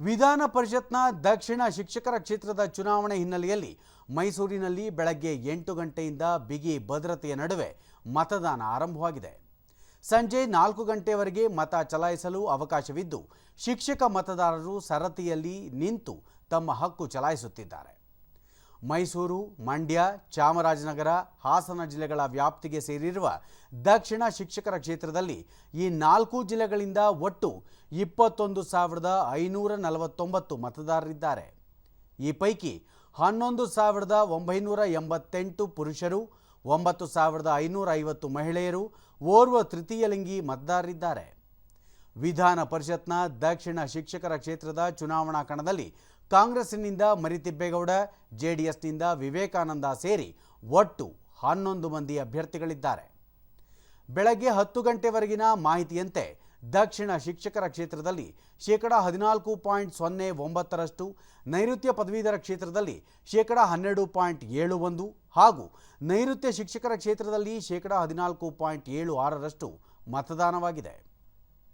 ವಿಧಾನ ಪರಿಷತ್ನ ದಕ್ಷಿಣ ಶಿಕ್ಷಕರ ಕ್ಷೇತ್ರದ ಚುನಾವಣೆ ಹಿನ್ನೆಲೆಯಲ್ಲಿ ಮೈಸೂರಿನಲ್ಲಿ ಬೆಳಗ್ಗೆ ಎಂಟು ಗಂಟೆಯಿಂದ ಬಿಗಿ ಭದ್ರತೆಯ ನಡುವೆ ಮತದಾನ ಆರಂಭವಾಗಿದೆ. ಸಂಜೆ ನಾಲ್ಕು ಗಂಟೆಯವರೆಗೆ ಮತ ಚಲಾಯಿಸಲು ಅವಕಾಶವಿದ್ದು, ಶಿಕ್ಷಕ ಮತದಾರರು ಸರತಿಯಲ್ಲಿ ನಿಂತು ತಮ್ಮ ಹಕ್ಕು ಚಲಾಯಿಸುತ್ತಿದ್ದಾರೆ. ಮೈಸೂರು, ಮಂಡ್ಯ, ಚಾಮರಾಜನಗರ, ಹಾಸನ ಜಿಲ್ಲೆಗಳ ವ್ಯಾಪ್ತಿಗೆ ಸೇರಿರುವ ದಕ್ಷಿಣ ಶಿಕ್ಷಕರ ಕ್ಷೇತ್ರದಲ್ಲಿ ಈ ನಾಲ್ಕು ಜಿಲ್ಲೆಗಳಿಂದ ಒಟ್ಟು ಇಪ್ಪತ್ತೊಂದು ಸಾವಿರದ ಐನೂರ ನಲವತ್ತೊಂಬತ್ತು ಮತದಾರರಿದ್ದಾರೆ. ಈ ಪೈಕಿ ಹನ್ನೊಂದು ಸಾವಿರದ ಒಂಬೈನೂರ ಎಂಬತ್ತೆಂಟು ಪುರುಷರು, ಒಂಬತ್ತು ಸಾವಿರದ ಐನೂರ ಐವತ್ತು ಮಹಿಳೆಯರು ಓರ್ವ ತೃತೀಯಲಿಂಗಿ ಮತದಾರರಿದ್ದಾರೆ. ವಿಧಾನ ಪರಿಷತ್ನ ದಕ್ಷಿಣ ಶಿಕ್ಷಕರ ಕ್ಷೇತ್ರದ ಚುನಾವಣಾ ಕಣದಲ್ಲಿ ಕಾಂಗ್ರೆಸ್ಸಿನಿಂದ ಮರಿತಿಬ್ಬೇಗೌಡ ಜೆಡಿಎಸ್ನಿಂದ ವಿವೇಕಾನಂದ ಸೇರಿ ಒಟ್ಟು ಹನ್ನೊಂದು ಮಂದಿ ಅಭ್ಯರ್ಥಿಗಳಿದ್ದಾರೆ. ಬೆಳಗ್ಗೆ ಹತ್ತು ಗಂಟೆವರೆಗಿನ ಮಾಹಿತಿಯಂತೆ ದಕ್ಷಿಣ ಶಿಕ್ಷಕರ ಕ್ಷೇತ್ರದಲ್ಲಿ ಶೇಕಡ ಹದಿನಾಲ್ಕು ಪಾಯಿಂಟ್ ಸೊನ್ನೆ ಒಂಬತ್ತರಷ್ಟು, ನೈಋತ್ಯ ಪದವೀಧರ ಕ್ಷೇತ್ರದಲ್ಲಿ ಶೇಕಡ ಹನ್ನೆರಡು ಪಾಯಿಂಟ್ ಏಳು ಒಂದು ಹಾಗೂ ನೈಋತ್ಯ ಶಿಕ್ಷಕರ ಕ್ಷೇತ್ರದಲ್ಲಿ ಶೇಕಡ ಹದಿನಾಲ್ಕು ಪಾಯಿಂಟ್ ಏಳು ಆರರಷ್ಟು ಮತದಾನವಾಗಿದೆ.